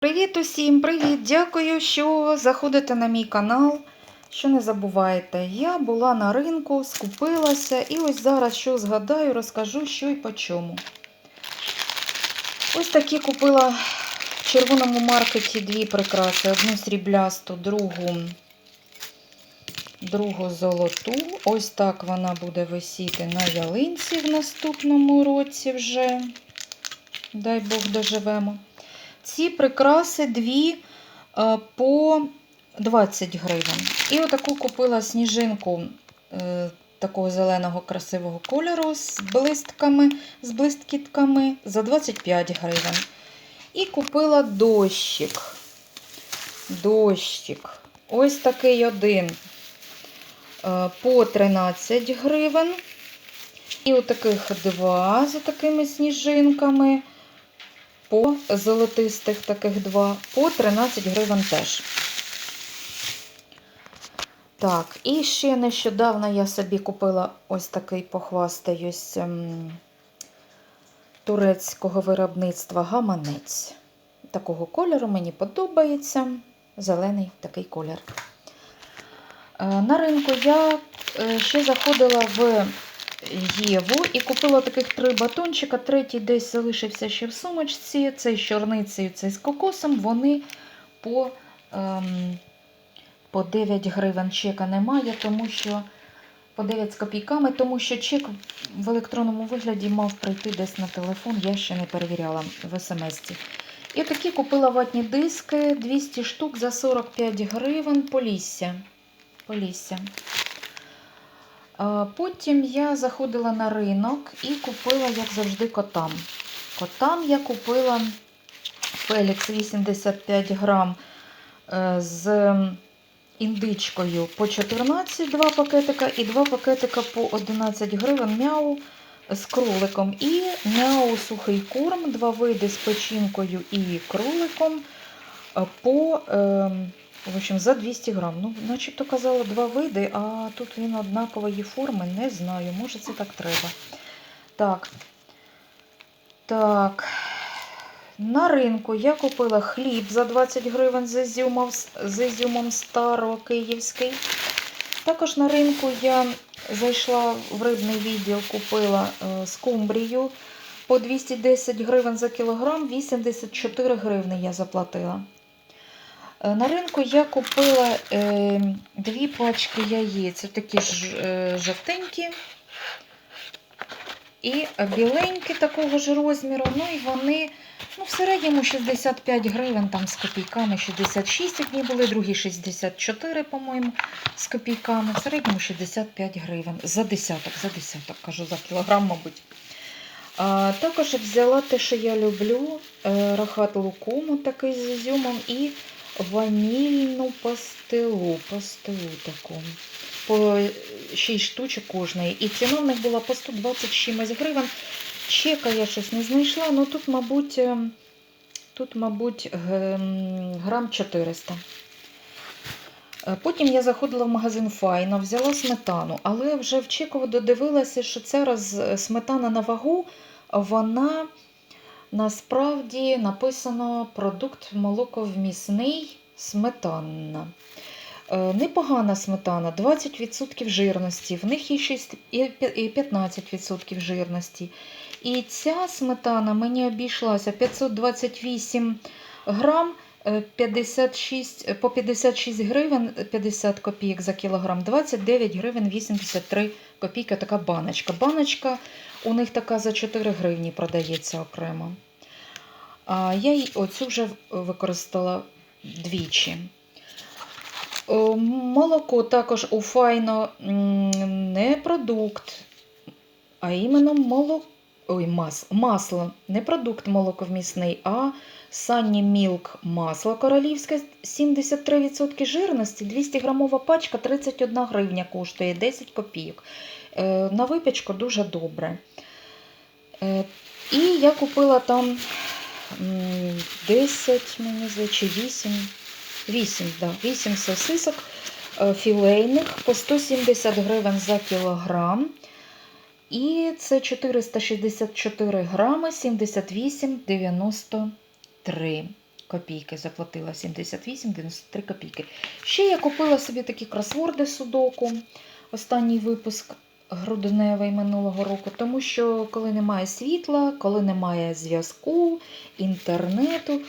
Привіт усім! Привіт! Дякую, що заходите на мій канал. Що не забувайте, я була на ринку, скупилася і ось зараз, що згадаю, розкажу, що і по чому. Ось такі купила в червоному маркеті дві прикраси: одну сріблясту, другу, другу золоту. Ось так вона буде висіти на ялинці в наступному році вже. Дай Бог доживемо. Ці прикраси дві е, по 20 гривень. І отаку купила сніжинку е, такого зеленого красивого кольору з блистками, з блисткітками за 25 гривень. І купила дощик. Дощик. Ось такий один е, по 13 гривень. І отаких два з такими сніжинками по золотистих таких два, по 13 гривень теж. Так, і ще нещодавно я собі купила ось такий похвастаюсь ем, турецького виробництва гаманець. Такого кольору мені подобається. Зелений такий колір. Е, На ринку я е, ще заходила в Єву і купила таких три батончика. Третій десь залишився ще в сумочці. Цей з чорницею, цей з кокосом. Вони по, ем, по 9 гривень чека немає, тому що по 9 з копійками, тому що чек в електронному вигляді мав прийти десь на телефон, я ще не перевіряла в смс-ці. І такі купила ватні диски 200 штук за 45 гривень Полісся. Полісся. Потім я заходила на ринок і купила, як завжди, котам. Котам я купила Фелікс 85 грам е, з індичкою по 14, два пакетика, і два пакетика по 11 гривень мяу з кроликом. І мяу сухий корм, два види з печінкою і кроликом е, по. В общем, за 200 грам. Ну, начебто казала два види, а тут він однакової форми, не знаю. Може це так треба. Так. Так. На ринку я купила хліб за 20 гривень з ізюмом, з ізюмом старокиївський. Також на ринку я зайшла в рибний відділ, купила е, скумбрію по 210 гривень за кілограм, 84 гривни я заплатила. Е, На ринку я купила е, дві пачки яєць, такі ж е, жовтенькі і біленькі такого ж розміру. Ну і вони ну, в середньому 65 гривень там з копійками, 66 одні були, другі 64, по-моєму, з копійками. В середньому 65 гривень за десяток, за десяток, кажу, за кілограм, мабуть. Також взяла те, що я люблю, рахат лукуму такий з ізюмом і ванільну пастилу, пастилу таку. По 6 штучок кожної. І ціна в них була по 120 чимось гривень. Чека я щось не знайшла, ну тут, мабуть, е, тут, мабуть, грам 400. Е, Потім я заходила в магазин Файно, взяла сметану, але вже в Чеково додивилася, що ця сметана на вагу, вона насправді написано продукт молоковмісний сметанна. Е, Непогана сметана, 20% жирності, в них є 6 і пі- і 15% жирності. І ця сметана мені обійшлася 528 грам, 56, по 56 гривень 50 копійок за кілограм, 29 гривень 83 копійки така баночка. Баночка у них така за 4 гривні продається окремо. А я й оцю вже використала двічі. Молоко також у файно не продукт, а іменно молоко. Ой, мас, масло, не продукт молоковмісний, а Санні Мілк масло королівське 73% жирності, 200 грамова пачка 31 гривня коштує 10 копійок. Е, На випічку дуже добре. Е, І я купила там 10, мені здається, чи 8, 8, да, 8 сосисок е, філейних по 170 гривень за кілограм. І це 464 грами 78,93. копійки. Заплатила 78,93 копійки. Ще я купила собі такі кросворди судоку. Останній випуск грудневий минулого року, тому що коли немає світла, коли немає зв'язку, інтернету,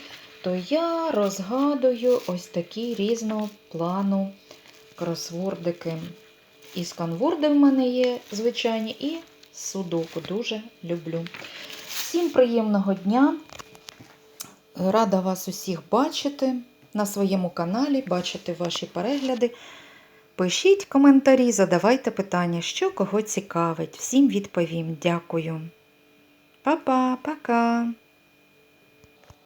то я розгадую ось такі різного плану кросвордики. І сканворди в мене є звичайні, і судоку дуже люблю. Всім приємного дня! Рада вас усіх бачити на своєму каналі, бачити ваші перегляди. Пишіть коментарі, задавайте питання, що кого цікавить. Всім відповім. Дякую. Па-па, пока!